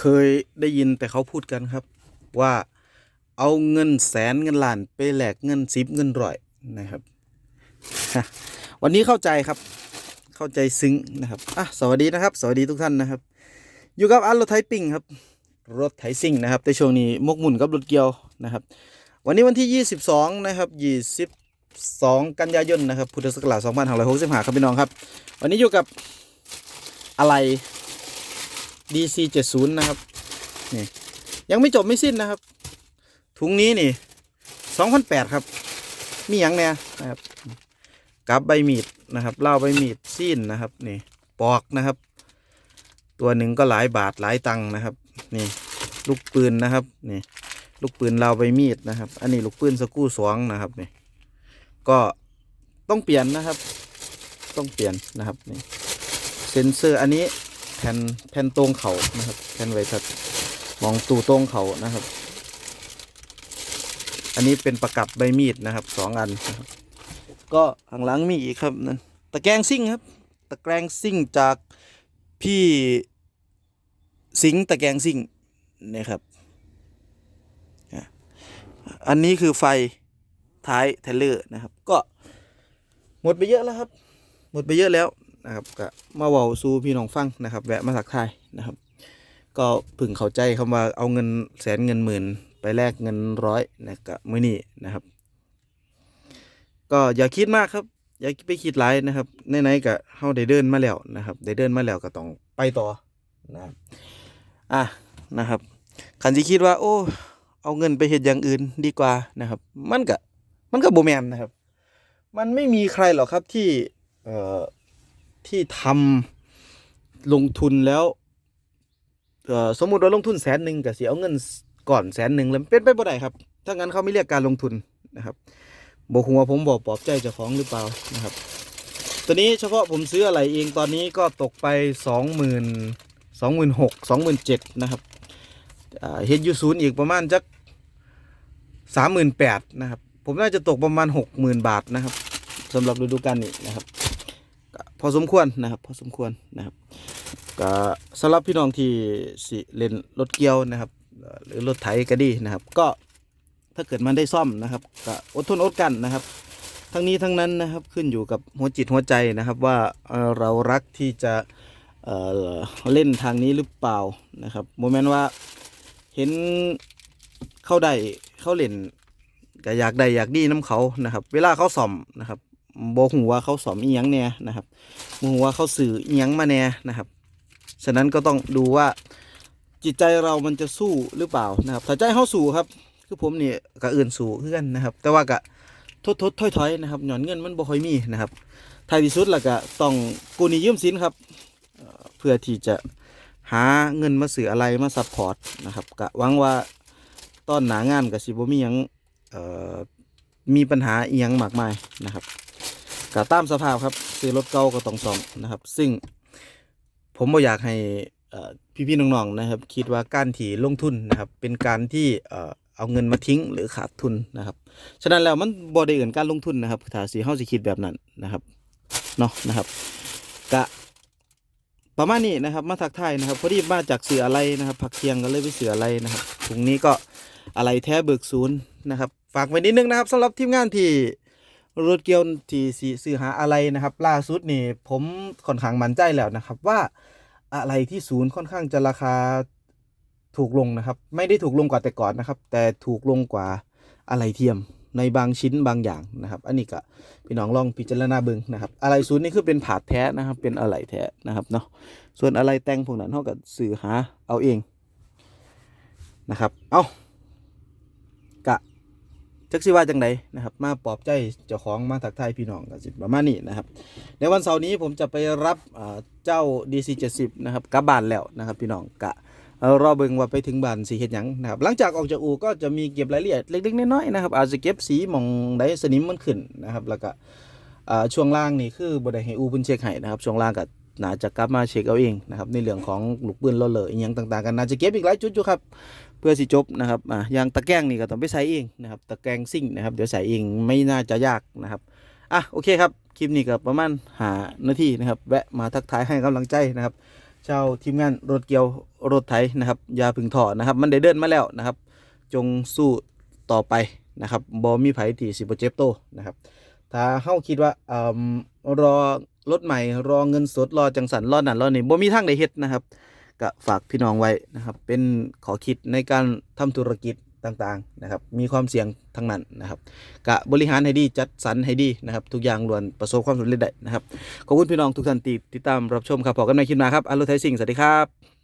เคยได้ยินแต่เขาพูดกันครับ ว่าเอาเงินแสนเงินล้านไปแหลกเงินซิปเงินร้อยนะครับ วันนี้เข้าใจครับ เข้าใจซึ้งนะครับอะสวัสดีนะครับ สวัสดีทุกท่านนะครับ อยู่กับอันรถไถปิ้งครับ รถไถซิ่งนะครับในช่วงนี้มกหมุนกับรถเกียวนะครับ วันนี้วันที่ 22 นะครับ 22 กันยายนนะครับพุทธศักราช2565 ครับพี่น้องครับ วันนี้อยู่กับอะไร DC 70นะครับนี่ยังไม่จบไม่สิ้นนะครับ ถุงนี้นี่2008ครับ มีอย่างเนี้ยนะครับกับใบมีดนะครับเล่าใบมีดซีนนะครับนี่ปอกนะครับ ตัวหนึ่งก็หลายบาทหลายตังค์นะครับนี่ลูกปืนนะครับนี่ลูกปืนเลาใบมีดนะครับ อันนี้ลูกปืนสกรูสองนะครับนี่ก็ต้องเปลี่ยนนะครับ ต้องเปลี่ยนนะครับนี่เซนเซอร์อันนี้ แผ่นแผ่นตรงเขานะครับ แผ่นไว้ทัดมองตูตรงเขานะครับ อันนี้เป็นประกับใบมีดนะครับสองอันนะครับ ก็ข้างหลังมีอีกครับนั่นตะแกรงซิ่งครับ ตะแกรงซิ่งจากพี่สิงตะแกรงซิ่งนะครับอันนี้คือไฟท้ายเทเลอร์นะครับ ก็หมดไปเยอะแล้วครับ หมดไปเยอะแล้ว นะครับก็มาเว้าสู่พี่น้องฟังนะครับ แวะมาสักทายนะครับ ก็พึ่งเข้าใจคำว่าเอาเงินแสนเงินหมื่น ไปแลกเงินร้อยนะกับมือนี้นะครับ ก็อย่าคิดมากครับ อย่าไปคิดหลายนะครับไหนๆก็เฮาได้เดินมาแล้วนะครับ ได้เดินมาแล้วก็ต้องไปต่อนะครับอะนะครับคันทีคิดว่า โอ้เอาเงินไปเฮ็ดอย่างอื่นดีกว่านะครับ มันก็มันก็บ่แม่นนะครับ มันไม่มีใครหรอกครับที่ เอ่อ ที่ทำลงทุนแล้วสมมุติว่าลงทุนแสนหนึ่งก็สิเอาเงินก่อนแสนหนึ่งแล้วเป็นไปบ่ได้ครับ ถ้างั้นเขาไม่เรียกการลงทุนนะครับบ่ฮู้ว่าผมบอกปลอบใจเจ้าของหรือเปล่านะครับ ตัวนี้เฉพาะผมซื้ออะไรเองตอนนี้ก็ตกไปสองหมื่นสองหมื่นหกสองหมื่นเจ็ดนะครับเฮดยูศูนย์อีกประมาณจักสามหมื่นแปดนะครับ ผมน่าจะตกประมาณหกหมื่นบาทนะครับสำหรับฤดูกาลนี้นะครับ พอสมควรนะครับพอสมควรนะครับก็สำหรับพี่น้องที่สิเล่นรถเกียวนะครับ หรือรถไถก็ดีนะครับ ก็ถ้าเกิดมันได้ซ่อมนะครับก็อดทนอดกันนะครับ ทั้งนี้ทั้งนั้นนะครับขึ้นอยู่กับหัวจิตหัวใจนะครับว่าเรารักที่จะเเล่นทางนี้หรือเปล่านะครับโมเมนต์ว่าเห็นเข้าได้เข้าเล่นก็อยากได้อยากดีน้ำเขานะครับ เวลาเขาสอมนะครับ บอหูว่าเขาสอมอียังแน่นะครับบหูว่าเขาสื่ออียังมาแน่นะครับ ฉะนั้นก็ต้องดูว่าจิตใจเรามันจะสู้หรือเปล่านะครับถ้าใจเขาสู้ครับ คือผมนี่ก็อื่นสู้คือนนะครับ แต่ว่าก็ทดทดถอยถอยๆนะครับหย่อนเงินมันบ่ค่อยมีนะครับท้ายที่สุดแล้วก็ต้องกูนี้ยืมสินครับ เพื่อที่จะหาเงินมาซื้ออะไรมาซัพพอร์ตนะครับกะหวังว่าตอนหนางานกับสิบ่มีหยังเอ่อมีปัญหาเอียงมากมายนะครับ กะตามสภาพครับซื้อรถเก่าก็ต้องซ่อมนะครับ ซึ่งผมบ่อยากให้พี่ๆน้องๆนะครับ คิดว่าการที่ลงทุนนะครับ เป็นการที่เอาเงินมาทิ้งหรือขาดทุนนะครับ ฉะนั้นแล้วมันบ่ได้เอื่นการลงทุนนะครับถ้าสิเฮาสิคิดแบบนั้นนะครับเนาะนะครับกะประมาณนี้นะครับ มาทักทายนะครับพอดีมาจากเสืออะไรนะครับ ผักเคียงก็เลยไปเสืออะไรนะครับตรงนี้ก็อะไรแท้เบิกศูนย์นะครับ ฝากไว้นิดนึงนะครับสำหรับทีมงานที่ รถเกียวที่สีซื้อหาอะไรนะครับ ล่าสุดนี่ผมค่อนข้างมั่นใจแล้วนะครับ ว่าอะไรที่ศูนย์ค่อนข้างจะราคาถูกลงนะครับ ไม่ได้ถูกลงกว่าแต่ก่อนนะครับ แต่ถูกลงกว่าอะไรเทียมในบางชิ้นบางอย่างนะครับ อันนี้ก็พี่น้องลองพิจารณาเบิ่งนะครับอะไรศูนย์นี่คือเป็นผาดแท้นะครับ เป็นอะไรแท้นะครับเนาะส่วนอะไรแต่งพวกนั้นเท่ากับสื่อหาเอาเองนะครับ เอากะ จักสิว่าจังไดนะครับ มาปลอบใจเจ้าของมาทักทายพี่น้องกันสิประมาณนี้นะครับ ในวันเสาร์นี้ผมจะไปรับอ่าเจ้า DC70 นะครับกลับบ้านแล้วนะครับ พี่น้องกะรอเบิ่งว่าไปถึงบ้านสิเฮ็ดหยังนะครับหลังจากออกจากอู่ก็จะมีเก็บรายละเอียดเล็กๆน้อยๆนะครับอาจจะเก็บสีมองใดสนิมมันขึ้นนะครับ แล้วก็ช่วงล่างนี่คือบ่ได้ให้อู่เพิ่นเช็คให้นะครับช่วงล่างก็น่าจะกลับมาเช็คเอาเองนะครับในเรื่องของลูกปืนล้อเลออีหยังต่างๆกันน่าจะเก็บอีกหลายจุดอยู่ครับ เพื่อสิจบนะครับอ่าอย่างตะแกรงนี่ก็ต้องไปใส่เองนะครับตะแกรงซิ่งนะครับเดี๋ยวใส่เองไม่น่าจะยากนะครับอะโอเคครับคลิปนี้ก็ประมาณหานาทีนะครับ แวะมาทักทายให้กำลังใจนะครับเจ้าทีมงานรถเกียวรถไถนะครับอย่าพึงถอนะครับ มันได้เดินมาแล้วนะครับ จงสู้ต่อไปนะครับบ่มีไผที่สิบเจ็บโตนะครับ ถ้าเฮาคิดว่าเอ่อรอรถใหม่รอเงินสดรอจังสันรอนั่นรอนี่บ่มีทางได้เฮ็ดนะครับ ก็ฝากพี่น้องไว้นะครับ เป็นขอคิดในการทำธุรกิจต่างๆนะครับ มีความเสี่ยงทั้งนั้นนะครับกะบริหารให้ดีจัดสรรให้ดีนะครับ ทุกอย่างล้วนประสบความสำเร็จได้นะครับ ขอบคุณพี่น้องทุกท่านที่ติดตามรับชมครับพอกันในคลิปหน้าครับอัลโลไทยสิงห์สวัสดีครับ